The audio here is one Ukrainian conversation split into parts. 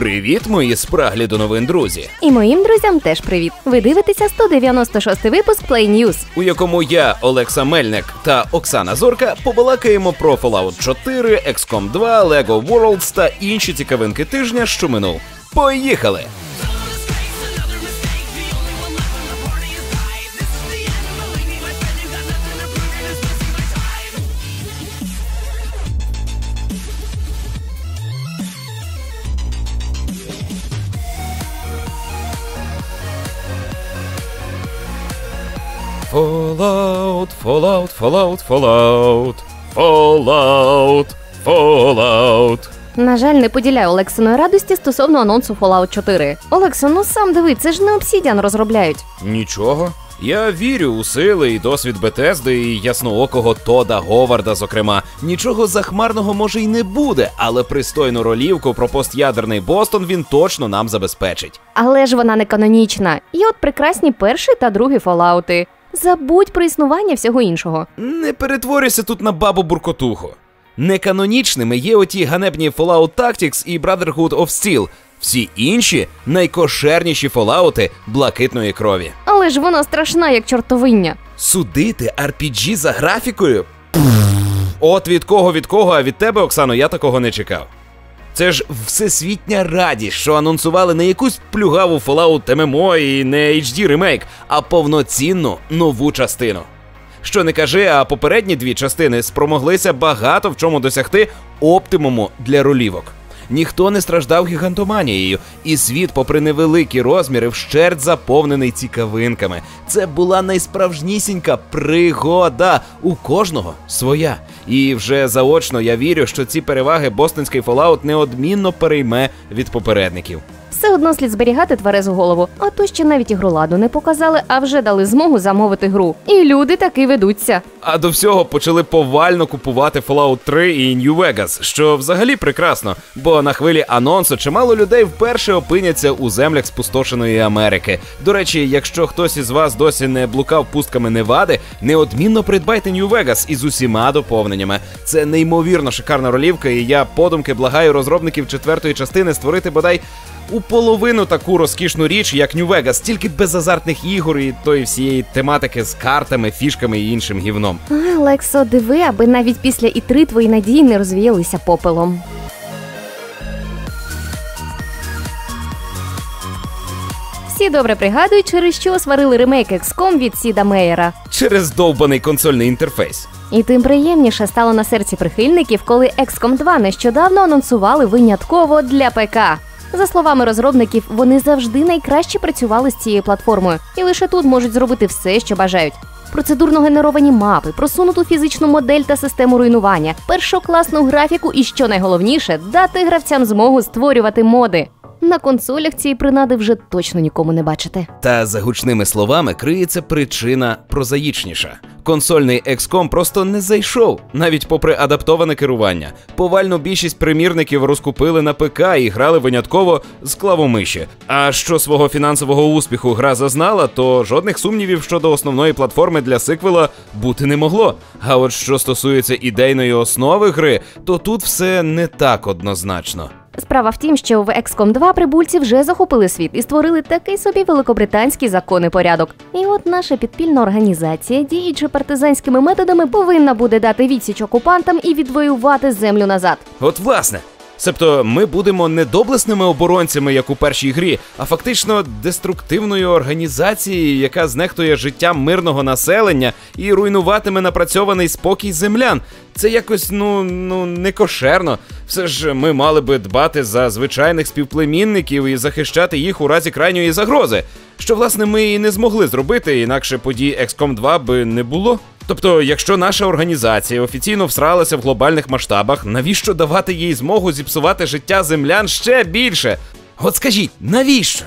Привіт, мої спраглі до новин друзі, І моїм друзям теж привіт. Ви дивитеся 196 випуск Play News. у якому я, Олекса Мельник та Оксана Зорка побалакаємо про Fallout 4, XCOM 2, LEGO Worlds та інші цікавинки тижня, що минув. Поїхали! Fallout, Fallout, Fallout, Fallout, Fallout, Fallout. На жаль, не поділяю Олексиної радості стосовно анонсу Fallout 4. Олексо, ну сам диви, це ж не Obsidian розробляють. Нічого. Я вірю у сили і досвід Бетезди і ясноокого Тода Говарда, зокрема. Нічого захмарного може й не буде, але пристойну ролівку про постядерний Бостон він точно нам забезпечить. Але ж вона не канонічна. І от прекрасні перший та другий Fallout. Забудь про існування всього іншого. Не перетворюйся тут на бабу буркотуху. Неканонічними є оті ганебні Fallout Tactics і Brotherhood of Steel. Всі інші найкошерніші фолаути блакитної крові. Але ж вона страшна, як чортовиння. Судити RPG за графікою? Пф. От від кого від кого, а від тебе, Оксано, я такого не чекав. Це ж всесвітня радість, що анонсували не якусь плюгаву Fallout MMO і не HD ремейк, а повноцінну нову частину. Що не кажи, а попередні дві частини спромоглися багато в чому досягти оптимуму для ролівок. Ніхто не страждав гігантоманією, і світ, попри невеликі розміри, вщерть заповнений цікавинками. Це була найсправжнісінька пригода. У кожного своя. І вже заочно я вірю, що ці переваги бостонський Fallout неодмінно перейме від попередників. Все одно слід зберігати тверезу голову, а то ще навіть ігроладу не показали, а вже дали змогу замовити гру. І люди таки ведуться. А до всього почали повально купувати Fallout 3 і New Vegas, що взагалі прекрасно, бо на хвилі анонсу чимало людей вперше опиняться у землях спустошеної Америки. До речі, якщо хтось із вас досі не блукав пустками Невади, неодмінно придбайте New Vegas із усіма доповненнями. Це неймовірно шикарна ролівка, і я подумки благаю розробників четвертої частини створити бодай. У половину таку розкішну річ, як New Vegas, тільки без азартних ігор і тої всієї тематики з картами, фішками і іншим гівном. А, Лексо, диви, аби навіть після і3 твої надії не розвіялися попелом. Всі добре пригадують, через що сварили ремейк XCOM від Сіда Мейера. Через довбаний консольний інтерфейс. І тим приємніше стало на серці прихильників, коли XCOM 2 нещодавно анонсували винятково для ПК. За словами розробників, вони завжди найкраще працювали з цією платформою, і лише тут можуть зробити все, що бажають. Процедурно генеровані мапи, просунуту фізичну модель та систему руйнування, першокласну графіку і, що найголовніше, дати гравцям змогу створювати моди. На консолях цієї принади вже точно нікому не бачите. Та за гучними словами криється причина прозаїчніша. Консольний XCOM просто не зайшов, навіть попри адаптоване керування. Повальну більшість примірників розкупили на ПК і грали винятково з клавомиші. А що свого фінансового успіху гра зазнала, то жодних сумнівів щодо основної платформи для сиквела бути не могло. А от що стосується ідейної основи гри, то тут все не так однозначно. Справа в тім, що в XCOM 2 прибульці вже захопили світ і створили такий собі великобританський законний порядок. І от наша підпільна організація, діючи партизанськими методами, повинна буде дати відсіч окупантам і відвоювати землю назад. От власне. Себто ми будемо не доблесними оборонцями, як у першій грі, а фактично деструктивною організацією, яка знехтує життям мирного населення і руйнуватиме напрацьований спокій землян. Це якось ну ну не кошерно. Все ж ми мали би дбати за звичайних співплемінників і захищати їх у разі крайньої загрози. Що власне ми і не змогли зробити, інакше подій XCOM 2 би не було. Тобто, якщо наша організація офіційно всралася в глобальних масштабах, навіщо давати їй змогу зіпсувати життя землян ще більше? От скажіть, навіщо?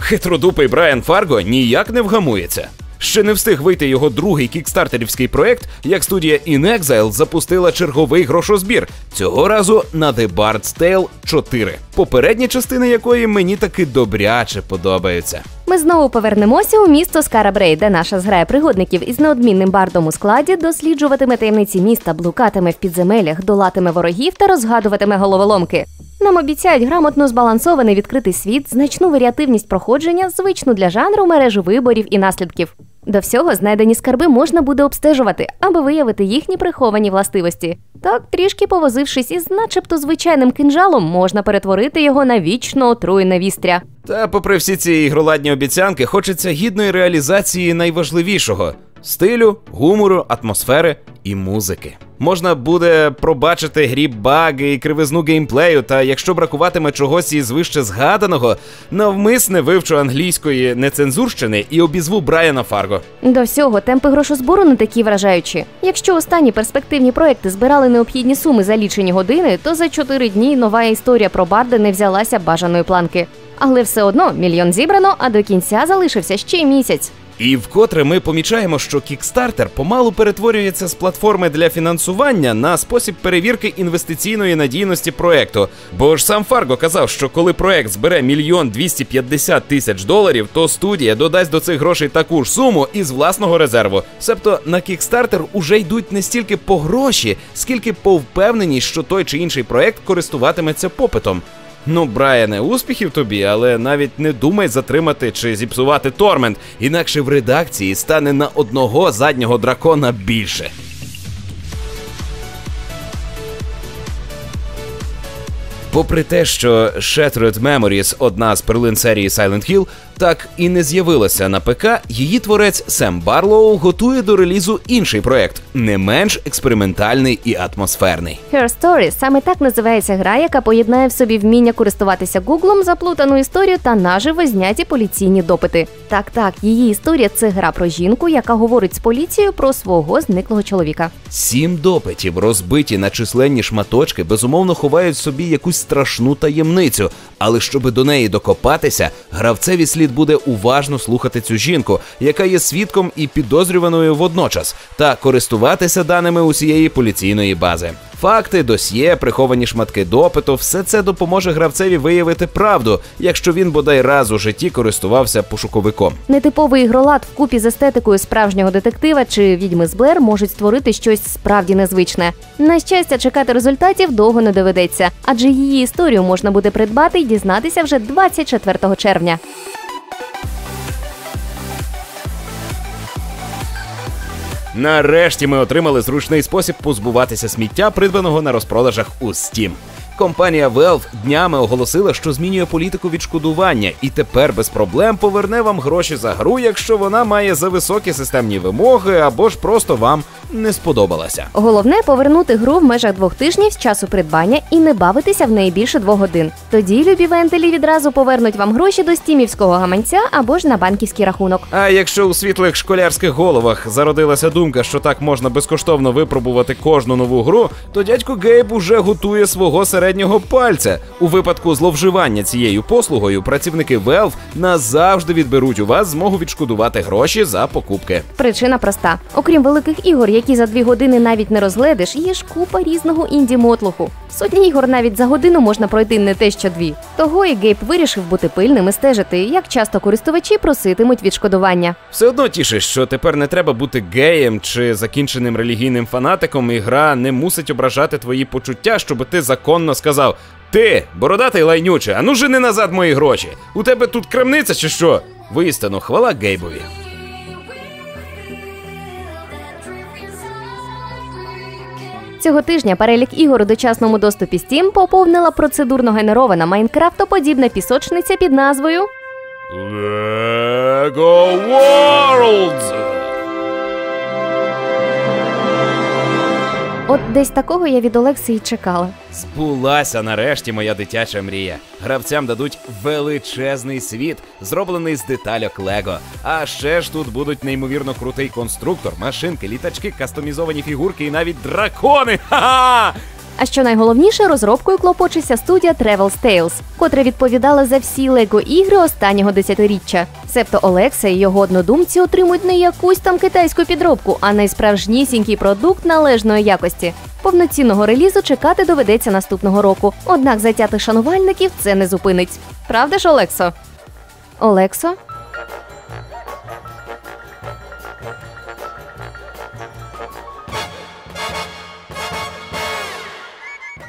Хитродупий Брайан Фарго ніяк не вгамується. Ще не встиг вийти його другий кікстартерівський проект, як студія In Exile запустила черговий грошозбір. Цього разу на The Bard's Tale 4, попередні частини якої мені таки добряче подобаються. Ми знову повернемося у місто Скарабрей, де наша зграя пригодників із неодмінним бардом у складі досліджуватиме таємниці міста, блукатиме в підземеллях, долатиме ворогів та розгадуватиме головоломки. Нам обіцяють грамотно збалансований відкритий світ, значну варіативність проходження, звичну для жанру мережу виборів і наслідків. До всього знайдені скарби можна буде обстежувати, аби виявити їхні приховані властивості. Так, трішки повозившись із начебто звичайним кинжалом, можна перетворити його на вічно отруєне вістря. Та, попри всі ці ігроладні обіцянки, хочеться гідної реалізації найважливішого стилю, гумору, атмосфери і музики. Можна буде пробачити грі баги і кривизну геймплею, та якщо бракуватиме чогось із вище згаданого, навмисне вивчу англійської нецензурщини і обізву Брайана Фарго. До всього темпи грошозбору не такі вражаючі. Якщо останні перспективні проекти збирали необхідні суми за лічені години, то за чотири дні нова історія про Барда не взялася бажаної планки. Але все одно мільйон зібрано, а до кінця залишився ще місяць. І вкотре ми помічаємо, що Kickstarter помалу перетворюється з платформи для фінансування на спосіб перевірки інвестиційної надійності проекту. Бо ж сам Фарго казав, що коли проект збере мільйон 250 тисяч доларів, то студія додасть до цих грошей таку ж суму із власного резерву. Себто на Kickstarter уже йдуть не стільки по гроші, скільки по впевненість, що той чи інший проект користуватиметься попитом. Ну, Брайане, успіхів тобі, але навіть не думай затримати чи зіпсувати тормент, інакше в редакції стане на одного заднього дракона більше. Попри те, що Shattered Memories, одна з перлин серії Silent Hill, так і не з'явилася на ПК, її творець Сем Барлоу готує до релізу інший проект, не менш експериментальний і атмосферний. Her Story – саме так називається гра, яка поєднає в собі вміння користуватися гуглом, заплутану історію та наживо зняті поліційні допити. Так, так, її історія це гра про жінку, яка говорить з поліцією про свого зниклого чоловіка. Сім допитів, розбиті на численні шматочки, безумовно ховають в собі якусь страшну таємницю. Але щоби до неї докопатися, гравцеві слід буде уважно слухати цю жінку, яка є свідком і підозрюваною водночас, та користуватися даними усієї поліційної бази. Факти, досьє, приховані шматки допиту, все це допоможе гравцеві виявити правду, якщо він бодай раз у житті користувався пошуковиком. Нетиповий ігролад вкупі з естетикою справжнього детектива чи відьми з Блер можуть створити щось справді незвичне. На щастя, чекати результатів довго не доведеться, адже її історію можна буде придбати і дізнатися вже 24 червня. Нарешті ми отримали зручний спосіб позбуватися сміття, придбаного на розпродажах у Steam. Компанія Valve днями оголосила, що змінює політику відшкодування, і тепер без проблем поверне вам гроші за гру, якщо вона має за високі системні вимоги або ж просто вам не сподобалася. Головне повернути гру в межах двох тижнів з часу придбання і не бавитися в неї більше двох годин. Тоді любі вентилі відразу повернуть вам гроші до стімівського гаманця або ж на банківський рахунок. А якщо у світлих школярських головах зародилася думка, що так можна безкоштовно випробувати кожну нову гру, то дядько Гейб уже готує свого середнього пальця. У випадку зловживання цією послугою працівники Valve назавжди відберуть у вас змогу відшкодувати гроші за покупки. Причина проста: окрім великих ігор, які за дві години навіть не розгледиш, є ж купа різного інді мотлуху. Сотні ігор навіть за годину можна пройти не те, що дві. Того і Гейб вирішив бути пильним і стежити, як часто користувачі проситимуть відшкодування. Все одно тішиш, що тепер не треба бути геєм чи закінченим релігійним фанатиком, і гра не мусить ображати твої почуття, щоб ти законно сказав: Ти, бородатий лайнюче, а ну жени назад мої гроші. У тебе тут крамниця чи що? Воістину, хвала Гейбові. Цього тижня перелік ігор у дочасному доступі Steam поповнила процедурно генерована майнкрафтоподібна пісочниця під назвою Lego Worlds! От десь такого я від Олекси і чекала. Збулася нарешті моя дитяча мрія. Гравцям дадуть величезний світ, зроблений з детальок Лего. А ще ж тут будуть неймовірно крутий конструктор, машинки, літачки, кастомізовані фігурки і навіть дракони. Ха-ха! А що найголовніше, розробкою клопочеться студія Travel Tales, котра відповідала за всі лего ігри останнього десятиріччя. Себто Олекса і його однодумці отримують не якусь там китайську підробку, а найсправжнісінький продукт належної якості. Повноцінного релізу чекати доведеться наступного року. Однак затятих шанувальників це не зупинить. Правда ж, Олексо? Олексо?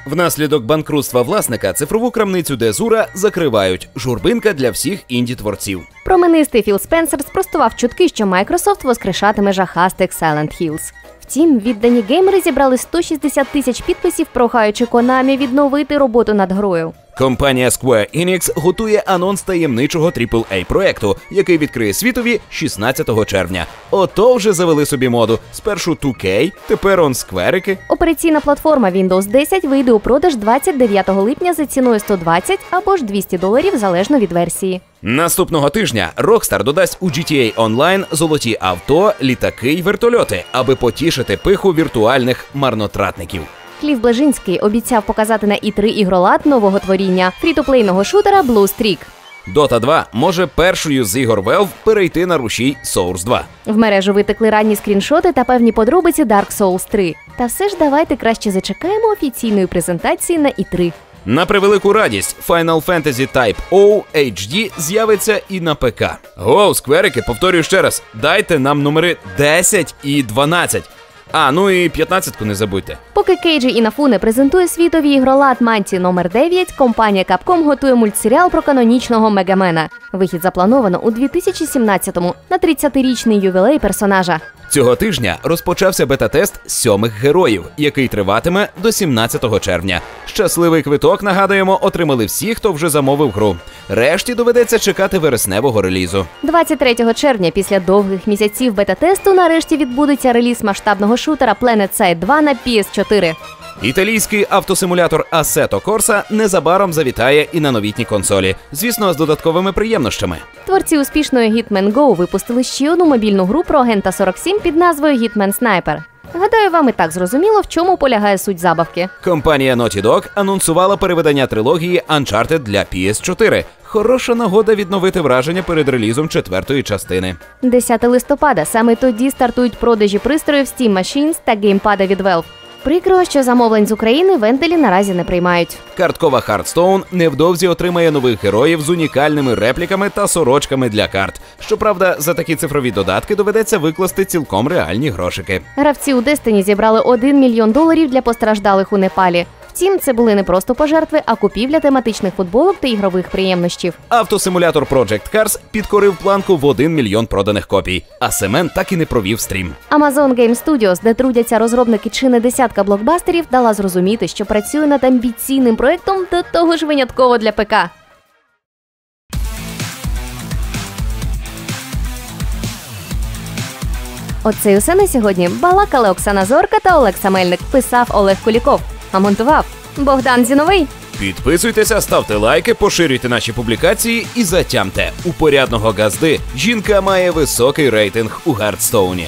Внаслідок банкрутства власника цифрову крамницю Дезура закривають. Журбинка для всіх інді-творців. Променистий Філ Спенсер спростував чутки, що Microsoft воскрешатиме жахастик Silent Hills. Втім, віддані геймери зібрали 160 тисяч підписів, прохаючи Konami відновити роботу над грою. Компанія Square Enix готує анонс таємничого aaa проекту, який відкриє світові 16 червня. Ото вже завели собі моду. Спершу 2K, тепер он скверики. Операційна платформа Windows 10 вийде у продаж 29 липня за ціною 120 або ж 200 доларів залежно від версії. Наступного тижня Rockstar додасть у GTA Online золоті авто, літаки й вертольоти, аби потішити пиху віртуальних марнотратників. Клів Блажинський обіцяв показати на і3 ігролад нового творіння фрітоплейного шутера Blue Streak. Dota 2 може першою з ігор Valve перейти на рушій Source 2. В мережу витекли ранні скріншоти та певні подробиці Dark Souls 3. Та все ж давайте краще зачекаємо офіційної презентації на і3. На превелику радість Final Fantasy Type O HD з'явиться і на ПК. Гоу, скверики, повторюю ще раз, дайте нам номери 10 і 12. А, ну і 15-ку не забудьте. Поки Кейджі Інафуне презентує світові ігролад Манті номер 9 компанія Capcom готує мультсеріал про канонічного Мегамена. Вихід заплановано у 2017-му на 30-річний ювілей персонажа. Цього тижня розпочався бета-тест сьомих героїв, який триватиме до 17 червня. Щасливий квиток, нагадуємо, отримали всі, хто вже замовив гру. Решті доведеться чекати вересневого релізу. 23 червня, після довгих місяців бета-тесту, нарешті відбудеться реліз масштабного шутера Planet Side 2 на PS4. Італійський автосимулятор Assetto Corsa незабаром завітає і на новітні консолі. Звісно, з додатковими приємнощами. Творці успішної Hitman Go випустили ще одну мобільну гру про агента 47 під назвою Hitman Sniper. Гадаю, вам і так зрозуміло, в чому полягає суть забавки. Компанія Naughty Dog анонсувала переведення трилогії Uncharted для PS4. Хороша нагода відновити враження перед релізом четвертої частини. 10 листопада саме тоді стартують продажі пристроїв Steam Machines та геймпада від Valve. Прикро, що замовлень з України венделі наразі не приймають. Карткова Хардстоун невдовзі отримає нових героїв з унікальними репліками та сорочками для карт. Щоправда, за такі цифрові додатки доведеться викласти цілком реальні грошики. Гравці у Дестині зібрали 1 мільйон доларів для постраждалих у Непалі. Втім, це були не просто пожертви, а купівля тематичних футболок та ігрових приємнощів. Автосимулятор Project Cars підкорив планку в 1 мільйон проданих копій, а Семен так і не провів стрім. Amazon Game Studios, де трудяться розробники чи не десятка блокбастерів, дала зрозуміти, що працює над амбіційним проектом до того ж винятково для ПК. Оце й усе на сьогодні. Балакали Оксана Зорка та Олекса Мельник. Писав Олег Куліков. А монтував Богдан Зіновий. Підписуйтеся, ставте лайки, поширюйте наші публікації і затямте. У порядного газди жінка має високий рейтинг у Гардстоуні.